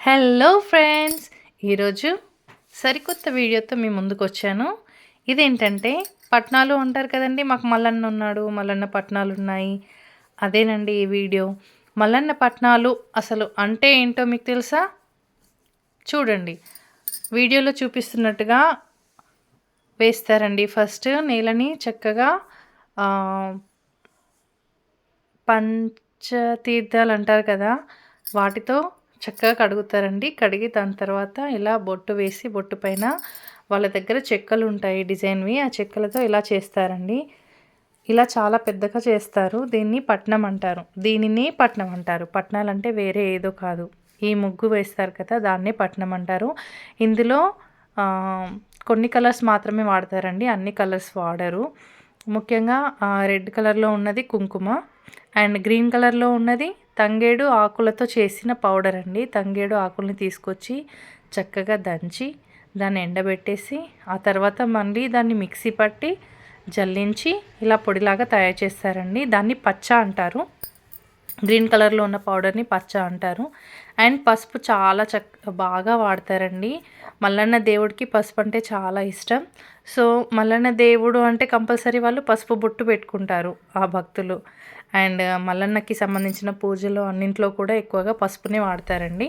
Hello friends ఈరోజు సరికొత్త వీడియోతో మీ ముందుకు వచ్చాను ఇదేంటంటే పట్నాలు అంటారు కదండి మాకు మల్లన్న ఉన్నాడు మల్లన్న పట్నాలు ఉన్నాయి. అదేనండి ఈ వీడియో. మల్లన్న పట్నాలు అసలు అంటే ఏంటో మీకు తెలుసా? చూడండి. వీడియోలో చూపిస్తున్నట్టుగా వేస్తారండి. ఫస్ట్ నేలని చక్కగా పంచతీర్థాలు అంటారు కదా వాటితో చక్కగా కడుగుతారండి. కడిగి దాని తర్వాత ఇలా బొట్టు వేసి బొట్టు పైన వాళ్ళ దగ్గర చెక్కలు ఉంటాయి డిజైన్వి. ఆ చెక్కలతో ఇలా చేస్తారండి. ఇలా చాలా పెద్దగా చేస్తారు. దీన్ని పట్నం అంటారు. దీనిని పట్నం అంటారు. పట్నాలు అంటే వేరే ఏదో కాదు. ఈ ముగ్గు వేస్తారు కదా దాన్నే పట్నం అంటారు. ఇందులో కొన్ని కలర్స్ మాత్రమే వాడతారండి. అన్ని కలర్స్ వాడరు. ముఖ్యంగా రెడ్ కలర్లో ఉన్నది కుంకుమ. అండ్ గ్రీన్ కలర్లో ఉన్నది తంగేడు ఆకులతో చేసిన పౌడర్ అండి. తంగేడు ఆకుల్ని తీసుకొచ్చి చక్కగా దంచి దాన్ని ఎండబెట్టేసి ఆ తర్వాత మళ్ళీ దాన్ని మిక్సీ పట్టి జల్లించి ఇలా పొడిలాగా తయారు చేస్తారండి. దాన్ని పచ్చ అంటారు. గ్రీన్ కలర్లో ఉన్న పౌడర్ని పచ్చ అంటారు. అండ్ పసుపు చాలా చక్క బాగా వాడతారండి. మల్లన్న దేవుడికి పసుపు అంటే చాలా ఇష్టం. సో మల్లన్న దేవుడు అంటే కంపల్సరీ వాళ్ళు పసుపు బొట్టు పెట్టుకుంటారు ఆ భక్తులు. అండ్ మల్లన్నకి సంబంధించిన పూజలు అన్నింట్లో కూడా ఎక్కువగా పసుపునే వాడతారండి.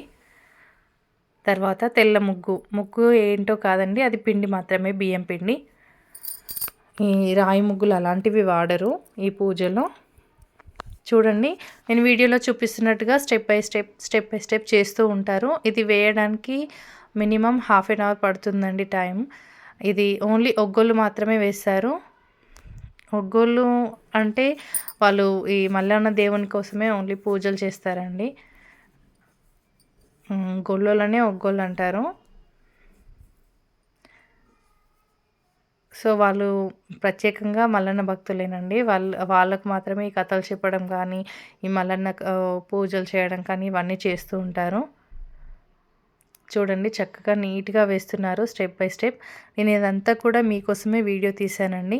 తర్వాత తెల్ల ముగ్గు. ముగ్గు ఏంటో కాదండి అది పిండి మాత్రమే బియ్యం పిండి. ఈ రాయి ముగ్గులు అలాంటివి వాడరు ఈ పూజలో. చూడండి నేను వీడియోలో చూపిస్తున్నట్టుగా step by step step by step చేస్తూ ఉంటారు. ఇది వేయడానికి మినిమం హాఫ్ అన్ అవర్ పడుతుందండి టైం. ఇది ఓన్లీ ఒగ్గోళ్ళు మాత్రమే వేస్తారు. ఒగ్గోళ్ళు అంటే వాళ్ళు ఈ మల్లన్న దేవుని కోసమే ఓన్లీ పూజలు చేస్తారండి. గొల్లోళ్ళనే గొల్లోలనే ఒగ్గోళ్ళు అంటారు. సో వాళ్ళు ప్రత్యేకంగా మల్లన్న భక్తులేనండి. వాళ్ళ వాళ్ళకు మాత్రమే ఈ కథలు చెప్పడం కానీ ఈ మల్లన్న పూజలు చేయడం కానీ ఇవన్నీ చేస్తూ ఉంటారు. చూడండి చక్కగా నీట్గా వేస్తున్నారు స్టెప్ బై స్టెప్. నేను ఇదంతా కూడా మీకోసమే వీడియో తీశానండి.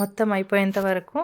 మొత్తం అయిపోయేంత వరకు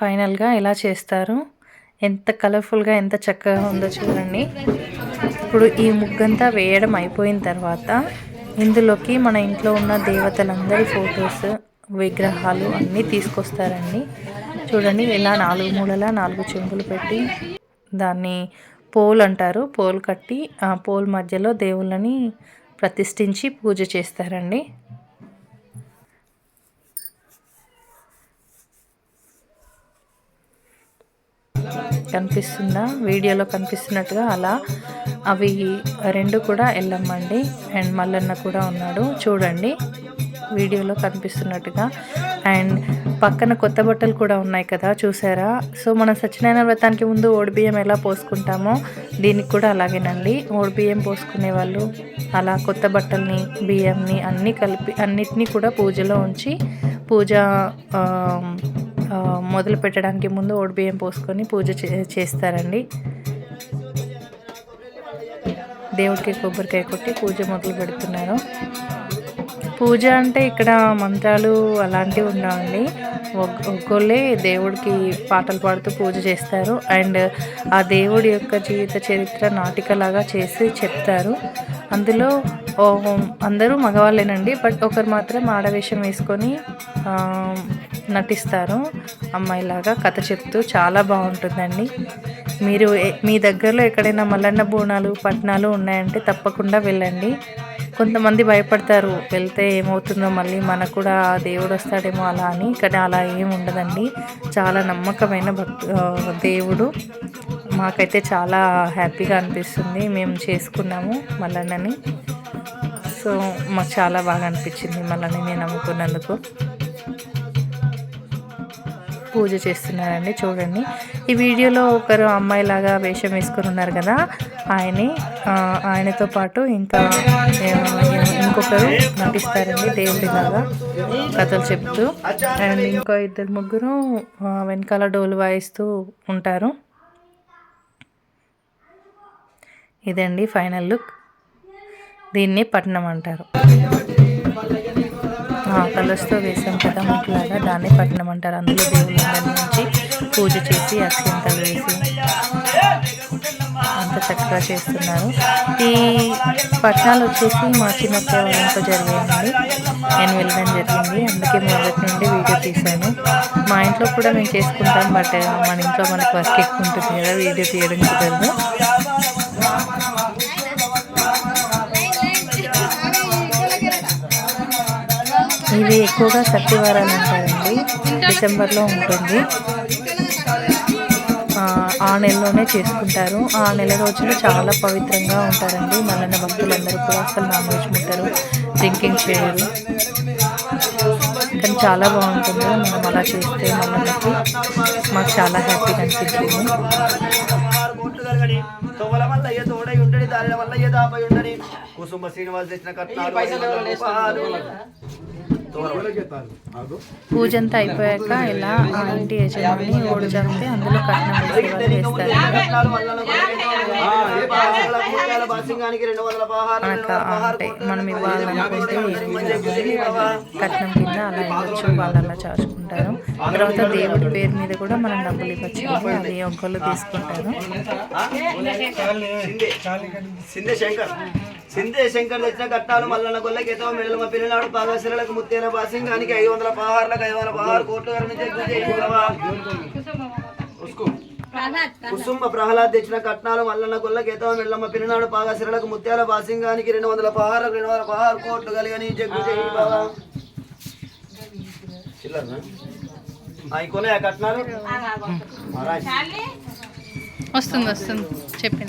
ఫైనల్గా ఎలా చేస్తారు? ఎంత కలర్ఫుల్గా ఎంత చక్కగా ఉందో చూడండి. ఇప్పుడు ఈ ముగ్గంతా వేయడం అయిపోయిన తర్వాత ఇందులోకి మన ఇంట్లో ఉన్న దేవతలందరి ఫొటోస్ విగ్రహాలు అన్నీ తీసుకొస్తారండి. చూడండి ఇలా నాలుగు మూలలా నాలుగు చెంబులు పెట్టి దాన్ని పోల్ అంటారు. పోల్ కట్టి ఆ పోల్ మధ్యలో దేవుళ్ళని ప్రతిష్ఠించి పూజ చేస్తారండి. కనిపిస్తుందా? వీడియోలో కనిపిస్తున్నట్టుగా అలా అవి రెండు కూడా ఎల్లమ్మండి అండ్ మల్లన్న కూడా ఉన్నాడు. చూడండి. వీడియోలో కనిపిస్తున్నట్టుగా. అండ్ పక్కన కొత్త బట్టలు కూడా ఉన్నాయి కదా చూసారా? సో మనం సత్యనారాయణ వ్రతానికి ముందు ఓడిబియ్యం ఎలా పోసుకుంటామో దీనికి కూడా అలాగేనండి. ఓడిబియ్యం పోసుకునే వాళ్ళు అలా కొత్త బట్టల్ని బియ్యంని అన్నీ కలిపి అన్నిటినీ కూడా పూజలో ఉంచి పూజ మొదలు పెట్టడానికి ముందు ఓడిబియ్యం పోసుకొని పూజ చే- చేస్తారండి. దేవుడికి కొబ్బరికాయ కొట్టి పూజ మొదలు పెడుతున్నారు. పూజ అంటే ఇక్కడ మంత్రాలు అలాంటివి ఉండవండి. ఒగ్- ఒక్కోళ్ళే దేవుడికి పాటలు పాడుతూ పూజ చేస్తారు. అండ్ ఆ దేవుడి యొక్క జీవిత చరిత్ర నాటికలాగా చేసి చెప్తారు. అందులో అందరూ మగవాళ్ళేనండి బట్ ఒకరు మాత్రం ఆడవేషం వేసుకొని నటిస్తారు. అమ్మాయిలాగా కథ చెప్తూ చాలా బాగుంటుందండి. మీరు మీ దగ్గరలో ఎక్కడైనా మల్లన్న బోనాలు పట్నాలు ఉన్నాయంటే తప్పకుండా వెళ్ళండి. కొంతమంది భయపడతారు వెళ్తే ఏమవుతుందో మళ్ళీ మనకు కూడా ఆ దేవుడు వస్తాడేమో అలా అని కానీ అలా ఏం ఉండదండి. చాలా నమ్మకమైన భక్తు దేవుడు. మాకైతే చాలా హ్యాపీగా అనిపిస్తుంది మేము చేసుకున్నాము మల్లన్నని. సో మాకు చాలా బాగా అనిపించింది మళ్ళీ నేను నమ్ముకున్నందుకు. పూజ చేస్తున్నారండి చూడండి. ఈ వీడియోలో ఒకరు అమ్మాయిలాగా వేషం వేసుకుని ఉన్నారు కదా ఆయనే ఆయనతో పాటు ఇంకా ఇంకొకరు నటిస్తారండి దేవుడిలాగా కథలు చెప్తూ. అండ్ ఇంకో ఇద్దరు ముగ్గురు వెనకాల డోలు వాయిస్తూ ఉంటారు. ఇదండి ఫైనల్ లుక్. దీన్ని పట్నం అంటారు. కలర్స్తో వేసాం కదా ముగ్గులాగా దాన్ని పట్నం అంటారు. అందులో దేవుళ్ళందరి నుంచి పూజ చేసి అక్షింతలు వేసి అంత చక్కగా చేస్తున్నారు. ఈ పట్నాలు వచ్చేసి మా చిన్నప్పుడు ఇంకా జరిగింది జరిగాయండి. నేను వెళ్ళడం జరిగింది. అందుకే మొదటి నుండి వీడియో తీశాను. మా ఇంట్లో కూడా మేము చేసుకుంటాం బట్ మన ఇంట్లో మనకు వర్క్ ఎక్కువ ఉంటుంది కదా వీడియో తీయడం కుదరదు. ఇవి ఎక్కువగా సత్యవారాలు అంటారండి. డిసెంబర్లో ఉంటుంది. ఆ, ఆ నెలలోనే చేసుకుంటారు. ఆ నెల రోజులు చాలా పవిత్రంగా ఉంటారండి. మల్లన్న భక్తులందరూ కూడా అసలు నాన్ వెజ్ డ్రింకింగ్ చేయరు. కానీ చాలా బాగుంటుంది. మనం అలా చేస్తే మల్లన్నకి మాకు చాలా హ్యాపీగా అనిపించింది. వల్ల ఉండని వల్ల ఉండని కుసుమ శ్రీనివాస్ తెచ్చిన కట్నాలు. పూజ అంతా అయిపోయాక ఇలా ఆ ఇంటి యజమాని ఓడి చదివితే అందులో కట్నం అంటే మనం ఇవ్వాలనుకుంటే కట్నం కింద అలా ఇవ్వచ్చు వాళ్ళు అలా చాచుకుంటారు. తర్వాత దేవుడి పేరు మీద కూడా మనం డబ్బులు ఇవ్వచ్చు అది ఒక్కళ్ళు తీసుకుంటారు. సిందే సిందే శంకర్ తెచ్చిన కట్టాలు మల్లన్న గొల్ల గీతం మెడల మా పిల్లనాడు పాదశిలకు ముత్యాల బాసింగానికి ఐదు వందల పహార్లకు ఐదు వందల పహారు కోట్లు? కుసుంబ ప్రహ్లాద్ తెచ్చిన కట్నాలు మల్లన్న గొల్ల గీతం మెల్లమ్మ పిల్లనాడు పాదశిలకు ముత్యాల బాసింగానికి రెండు వందల పహారు రెండు వందల పహారు కోట్లు కలిగని జగ్గు చేయి కట్నాలు? వస్తుంది వస్తుంది. చెప్పిన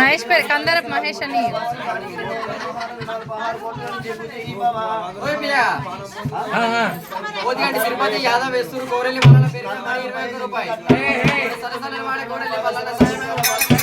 మహేష్ పేరు కందరపు మహేష్ అని. తిరుపతి యాదవ్ వేస్తూరు కోరెల్లి పేరు మీద ఇరవై ఒక్క రూపాయలు. వాడే కోరెల్లి.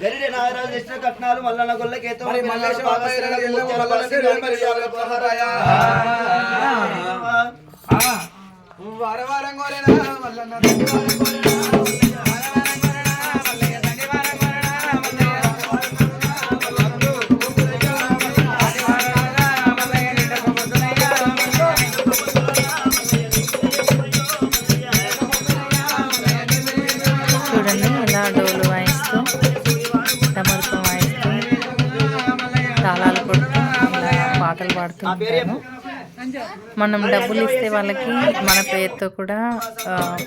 గరిడే నాగరాజు తెచ్చిన కట్నాలు మల్లన్న గొల్లకేతో మరి మల్లేశం అబ్బాయి పాటలు పాడుతూ ఉంటాను మనం డబ్బులు ఇస్తే వాళ్ళకి మన పేరుతో కూడా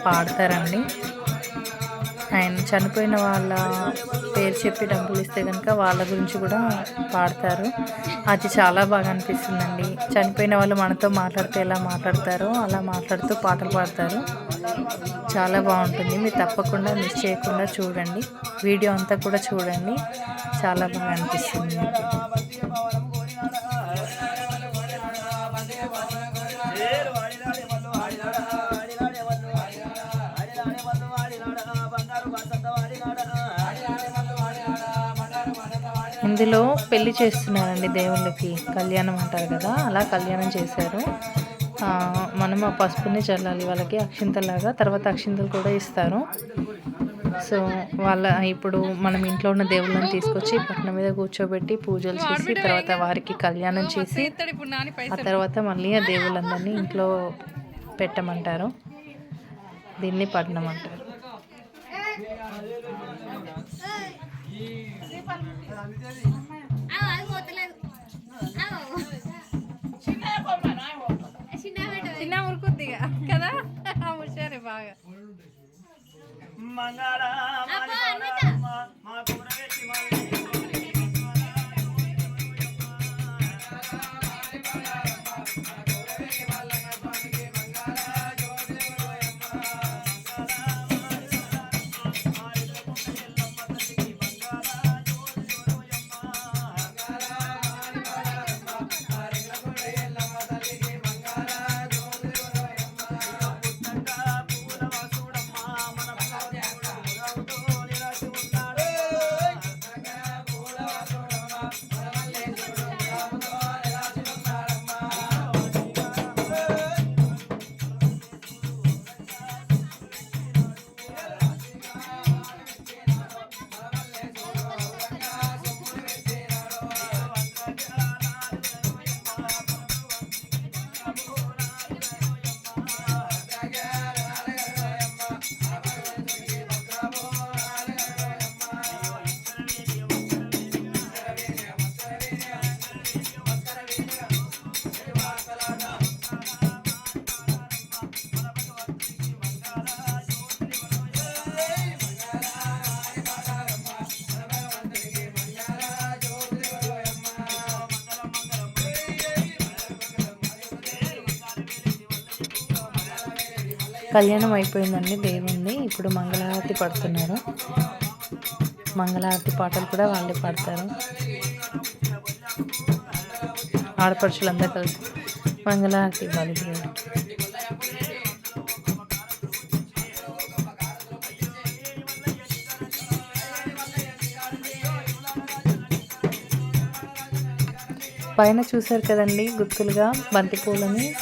పాడతారండి. ఆయన చనిపోయిన వాళ్ళ పేరు చెప్పి డబ్బులు ఇస్తే కనుక వాళ్ళ గురించి కూడా పాడతారు. అది చాలా బాగా అనిపిస్తుందండి. చనిపోయిన వాళ్ళు మనతో మాట్లాడితే ఎలా మాట్లాడతారో అలా మాట్లాడుతూ పాటలు పాడతారు. చాలా బాగుంటుంది. మీరు తప్పకుండా మిస్ చేయకుండా చూడండి. వీడియో అంతా కూడా చూడండి. చాలా బాగా అనిపిస్తుంది. ఇందులో పెళ్ళి చేస్తున్నారండి దేవుళ్ళకి. కళ్యాణం అంటారు కదా అలా కళ్యాణం చేశారు. మనం ఆ పసుపుని చల్లాలి వాళ్ళకి అక్షింతలాగా తర్వాత అక్షింతలు కూడా ఇస్తారు. సో వాళ్ళ ఇప్పుడు మనం ఇంట్లో ఉన్న దేవుళ్ళని తీసుకొచ్చి పట్నం మీద కూర్చోబెట్టి పూజలు చేసి తర్వాత వారికి కళ్యాణం చేసి ఆ తర్వాత మళ్ళీ ఆ దేవుళ్ళందరినీ ఇంట్లో పెట్టమంటారు. దీన్ని పట్నం అంటారు. చిన్న ఉరుకుద్దిగా కదా? హుషారే బాగా. మంగళ మా కూరగట్టి కళ్యాణం అయిపోయిందండి దేవుణ్ణి. ఇప్పుడు మంగళహారతి పడుతున్నారు. మంగళహారతి పాటలు కూడా వాళ్ళే పాడతారు. ఆడపడుచులందరూ కలిసి మంగళహారతి ఇవ్వాలి దేవుడికి పైన చూసారు కదండి గుత్తులుగా బంతిపూలని.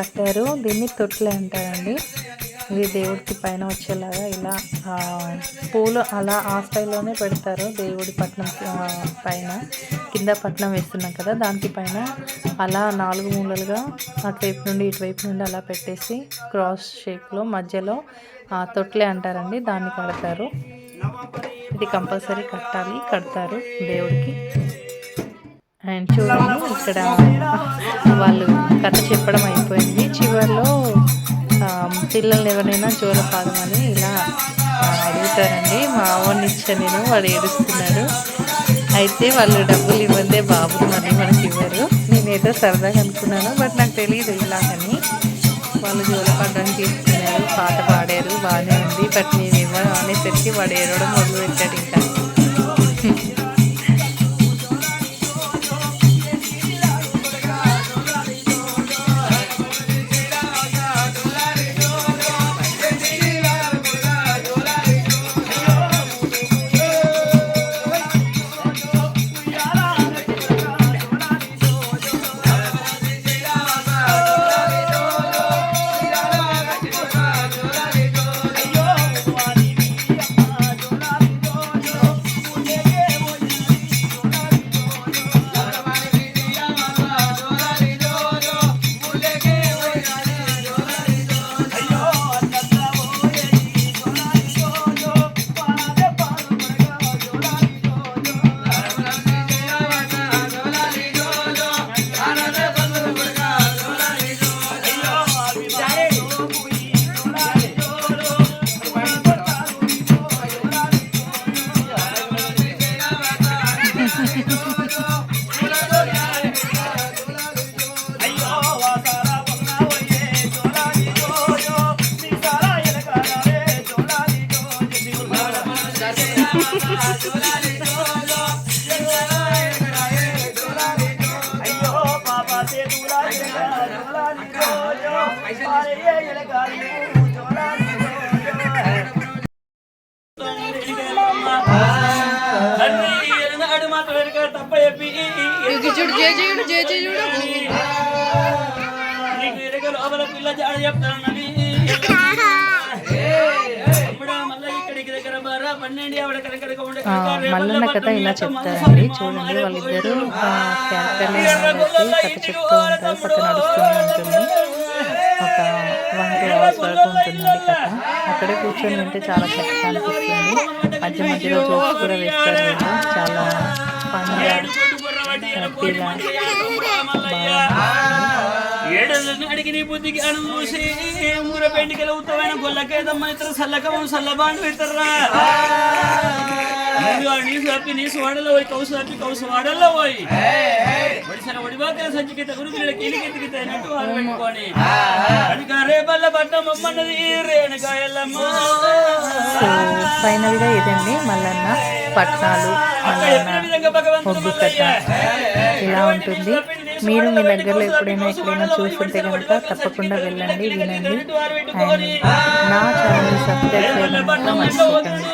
కట్టారు. దీన్ని తొట్లే అంటారండి. ఇది దేవుడికి పైన వచ్చేలాగా ఇలా పూలు అలా ఆ స్టైల్లోనే పెడతారు. దేవుడి పట్నం పైన కింద పట్నం వేస్తున్నాం కదా దానికి పైన అలా నాలుగు మూలలుగా అటువైపు నుండి ఇటువైపు నుండి అలా పెట్టేసి క్రాస్ షేప్లో మధ్యలో ఆ, తొట్లే అంటారండి. దాన్ని కడతారు. ఇది కంపల్సరీ కట్టాలి కడతారు దేవుడికి. అండ్ చూడండి ఇక్కడ వాళ్ళు కథ చెప్పడం అయిపోయింది. చివరిలో పిల్లలు పిల్లల్ని ఎవరైనా జోలపాదమని ఇలా అడుగుతారండి. మా అవ్వని ఇచ్చా నేను వాడు ఏడుస్తున్నాడు. అయితే వాళ్ళు డబ్బులు ఇవ్వందే బాబు అని మనకి ఇవ్వరు. నేనేదో సరదాగా అనుకున్నాను బట్ నాకు తెలియదు ఇలాగని వాళ్ళు జోలపాడడానికి తీసుకున్నారు పాట పాడారు బాగానే ఉంది. బట్ నేను ఇవ్వను అనేసరికి వాడు ఏడవడం మొదలు పెట్టాడు ఇంకా. llorar. మల్లన్న కథ ఇలా చెప్తారండి చూడండి వాళ్ళిద్దరూ క్యారెక్టర్లు కథ చెప్తూ ఉంటారు కథ నడుస్తూనే ఉంటుంది. ఒక వన్ టూ అవర్స్ వరకు ఉంటుందండి కథ. అక్కడే కూర్చొని వింటే చాలా చక్కగా అనిపిస్తుంది. మధ్య మధ్యలో జోక్స్ కూడా వేస్తారు చాలా ఫన్గా హ్యాపీగా ఏడని అడిగి నీ బుద్ధి జ్ఞానం చూసి ఊర పెండికలు ఉత్తమైన గొల్లకేదమ్మ ఇతర సల్లకం సల్లబాండు ఇతర్రా స్వాడలో పోయి కౌసు సాపి కౌసు వాడల్లో పోయి. ఒడిసిన ఒడిబాకల సంచికిత గురుకుల పెట్టుకొని. కనుక రేపల్ల అమ్మన్నది సో ఫైనల్గా ఇదండి మల్లన్న పట్నాలు మల్లన్న ఒగ్గు కథ ఇలా ఉంటుంది. మీరు మీ దగ్గరలో ఎప్పుడైనా ఎక్కడైనా చూస్తుంటే కనుక తప్పకుండా వెళ్ళండి వినండి. అండ్ నా ఛానల్ సబ్స్క్రైబ్ చేయడం మర్చిపోకండి.